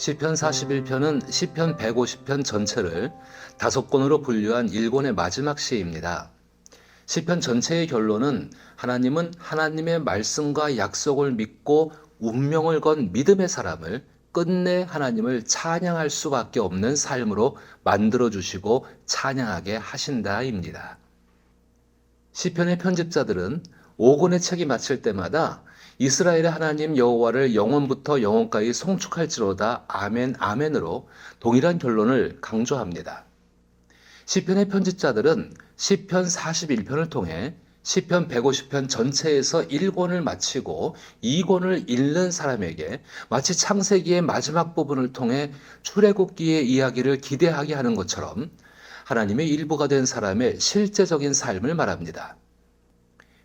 시편 41편은 시편 150편 전체를 다섯 권으로 분류한 일권의 마지막 시입니다. 시편 전체의 결론은 하나님은 하나님의 말씀과 약속을 믿고 운명을 건 믿음의 사람을 끝내 하나님을 찬양할 수밖에 없는 삶으로 만들어 주시고 찬양하게 하신다입니다. 시편의 편집자들은 5권의 책이 마칠 때마다 이스라엘의 하나님 여호와를 영원부터 영원까지 송축할지로다 아멘 아멘으로 동일한 결론을 강조합니다. 시편의 편집자들은 시편 41편을 통해 시편 150편 전체에서 1권을 마치고 2권을 읽는 사람에게 마치 창세기의 마지막 부분을 통해 출애굽기의 이야기를 기대하게 하는 것처럼 하나님의 일부가 된 사람의 실제적인 삶을 말합니다.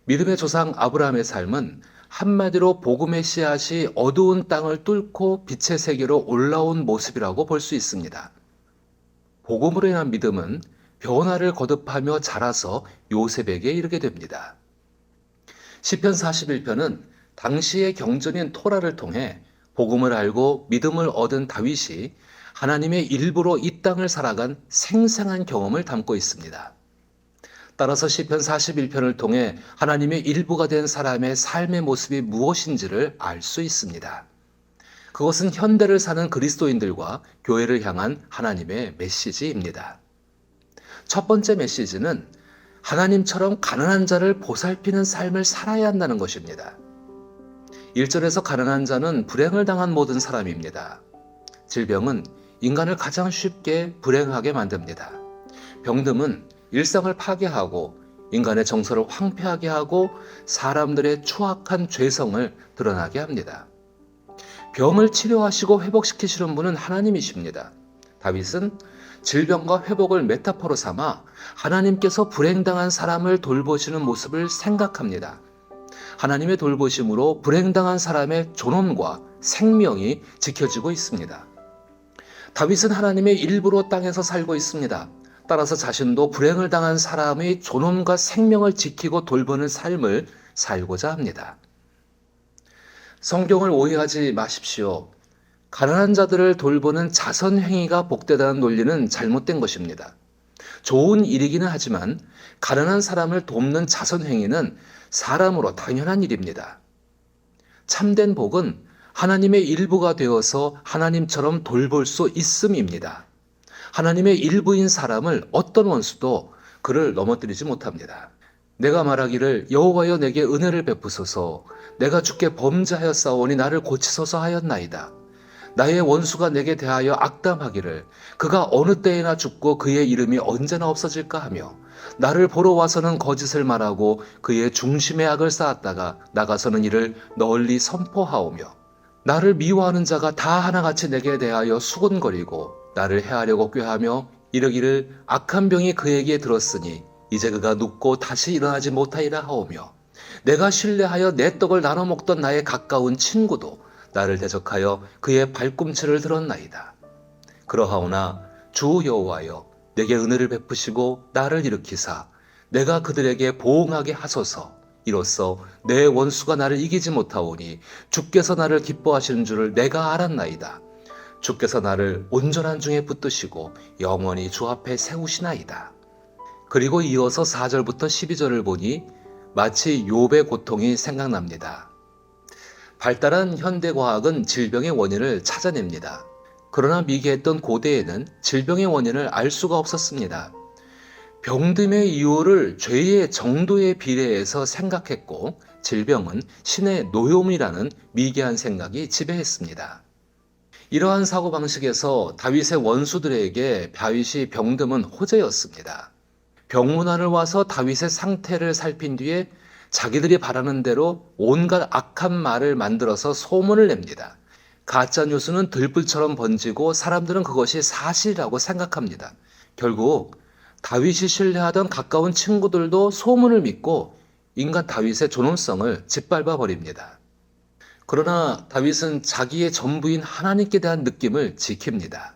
믿음의 조상 아브라함의 삶은 한마디로 복음의 씨앗이 어두운 땅을 뚫고 빛의 세계로 올라온 모습이라고 볼 수 있습니다. 복음으로 인한 믿음은 변화를 거듭하며 자라서 요셉에게 이르게 됩니다. 시편 41편은 당시의 경전인 토라를 통해 복음을 알고 믿음을 얻은 다윗이 하나님의 일부로 이 땅을 살아간 생생한 경험을 담고 있습니다. 따라서 시편 41편을 통해 하나님의 일부가 된 사람의 삶의 모습이 무엇인지를 알 수 있습니다. 그것은 현대를 사는 그리스도인들과 교회를 향한 하나님의 메시지입니다. 첫 번째 메시지는 하나님처럼 가난한 자를 보살피는 삶을 살아야 한다는 것입니다. 1절에서 가난한 자는 불행을 당한 모든 사람입니다. 질병은 인간을 가장 쉽게 불행하게 만듭니다. 병듦은 일상을 파괴하고 인간의 정서를 황폐하게 하고 사람들의 추악한 죄성을 드러나게 합니다. 병을 치료하시고 회복시키시는 분은 하나님이십니다. 다윗은 질병과 회복을 메타포로 삼아 하나님께서 불행당한 사람을 돌보시는 모습을 생각합니다. 하나님의 돌보심으로 불행당한 사람의 존엄과 생명이 지켜지고 있습니다. 다윗은 하나님의 일부로 땅에서 살고 있습니다. 따라서 자신도 불행을 당한 사람의 존엄과 생명을 지키고 돌보는 삶을 살고자 합니다. 성경을 오해하지 마십시오. 가난한 자들을 돌보는 자선 행위가 복되다는 논리는 잘못된 것입니다. 좋은 일이기는 하지만 가난한 사람을 돕는 자선 행위는 사람으로 당연한 일입니다. 참된 복은 하나님의 일부가 되어서 하나님처럼 돌볼 수 있음입니다. 하나님의 일부인 사람을 어떤 원수도 그를 넘어뜨리지 못합니다. 내가 말하기를 여호와여 내게 은혜를 베푸소서 내가 주께 범죄하였사오니 나를 고치소서 하였나이다. 나의 원수가 내게 대하여 악담하기를 그가 어느 때에나 죽고 그의 이름이 언제나 없어질까 하며 나를 보러 와서는 거짓을 말하고 그의 중심에 악을 쌓았다가 나가서는 이를 널리 선포하오며 나를 미워하는 자가 다 하나같이 내게 대하여 수군거리고 나를 해하려고 꾀하며 이르기를 악한 병이 그에게 들었으니 이제 그가 눕고 다시 일어나지 못하리라 하오며 내가 신뢰하여 내 떡을 나눠 먹던 나의 가까운 친구도 나를 대적하여 그의 발꿈치를 들었나이다. 그러하오나 주 여호와여 내게 은혜를 베푸시고 나를 일으키사 내가 그들에게 보응하게 하소서 이로써 내 원수가 나를 이기지 못하오니 주께서 나를 기뻐하시는 줄을 내가 알았나이다. 주께서 나를 온전한 중에 붙드시고 영원히 주 앞에 세우시나이다. 그리고 이어서 4절부터 12절을 보니 마치 욥의 고통이 생각납니다. 발달한 현대 과학은 질병의 원인을 찾아냅니다. 그러나 미개했던 고대에는 질병의 원인을 알 수가 없었습니다. 병듦의 이유를 죄의 정도에 비례해서 생각했고 질병은 신의 노염이라는 미개한 생각이 지배했습니다. 이러한 사고방식에서 다윗의 원수들에게 다윗이 병듦은 호재였습니다. 병문안을 와서 다윗의 상태를 살핀 뒤에 자기들이 바라는 대로 온갖 악한 말을 만들어서 소문을 냅니다. 가짜 뉴스는 들불처럼 번지고 사람들은 그것이 사실이라고 생각합니다. 결국 다윗이 신뢰하던 가까운 친구들도 소문을 믿고 인간 다윗의 존엄성을 짓밟아 버립니다. 그러나 다윗은 자기의 전부인 하나님께 대한 느낌을 지킵니다.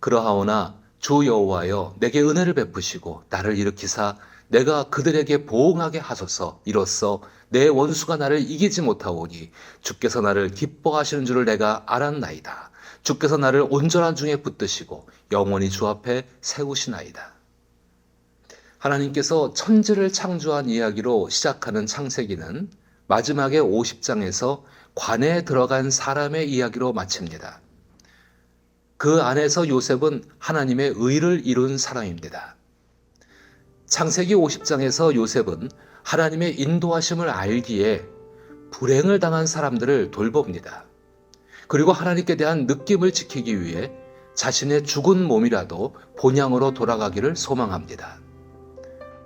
그러하오나 주 여호와여 내게 은혜를 베푸시고 나를 일으키사 내가 그들에게 보응하게 하소서 이로써 내 원수가 나를 이기지 못하오니 주께서 나를 기뻐하시는 줄을 내가 알았나이다. 주께서 나를 온전한 중에 붙드시고 영원히 주 앞에 세우시나이다. 하나님께서 천지를 창조한 이야기로 시작하는 창세기는 마지막에 50장에서 관에 들어간 사람의 이야기로 마칩니다. 그 안에서 요셉은 하나님의 의를 이룬 사람입니다. 창세기 50장에서 요셉은 하나님의 인도하심을 알기에 불행을 당한 사람들을 돌봅니다. 그리고 하나님께 대한 느낌을 지키기 위해 자신의 죽은 몸이라도 본향으로 돌아가기를 소망합니다.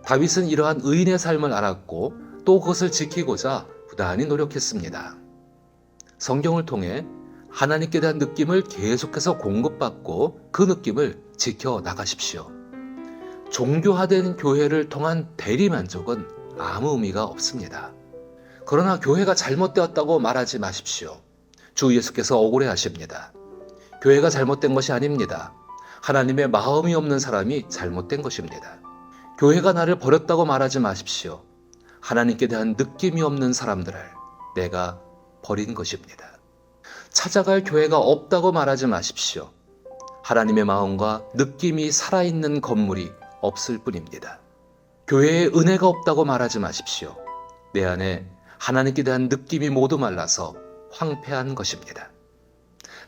다윗은 이러한 의인의 삶을 알았고 또 그것을 지키고자 부단히 노력했습니다. 성경을 통해 하나님께 대한 느낌을 계속해서 공급받고 그 느낌을 지켜 나가십시오. 종교화된 교회를 통한 대리 만족은 아무 의미가 없습니다. 그러나 교회가 잘못되었다고 말하지 마십시오. 주 예수께서 억울해 하십니다. 교회가 잘못된 것이 아닙니다. 하나님의 마음이 없는 사람이 잘못된 것입니다. 교회가 나를 버렸다고 말하지 마십시오. 하나님께 대한 느낌이 없는 사람들을 내가 버린 것입니다. 찾아갈 교회가 없다고 말하지 마십시오. 하나님의 마음과 느낌이 살아있는 건물이 없을 뿐입니다. 교회에 은혜가 없다고 말하지 마십시오. 내 안에 하나님께 대한 느낌이 모두 말라서 황폐한 것입니다.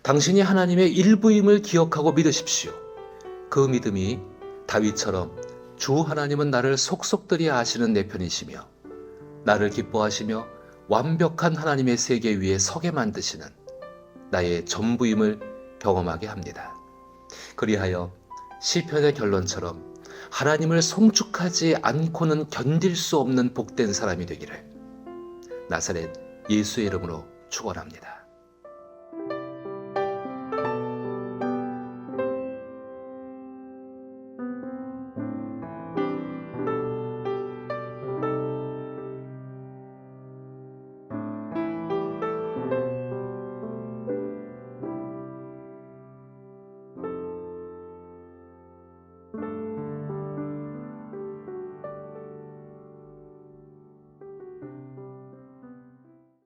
당신이 하나님의 일부임을 기억하고 믿으십시오. 그 믿음이 다윗처럼 주 하나님은 나를 속속들이 아시는 내 편이시며 나를 기뻐하시며 완벽한 하나님의 세계 위에 서게 만드시는 나의 전부임을 경험하게 합니다. 그리하여 시편의 결론처럼 하나님을 송축하지 않고는 견딜 수 없는 복된 사람이 되기를 나사렛 예수의 이름으로 축원합니다.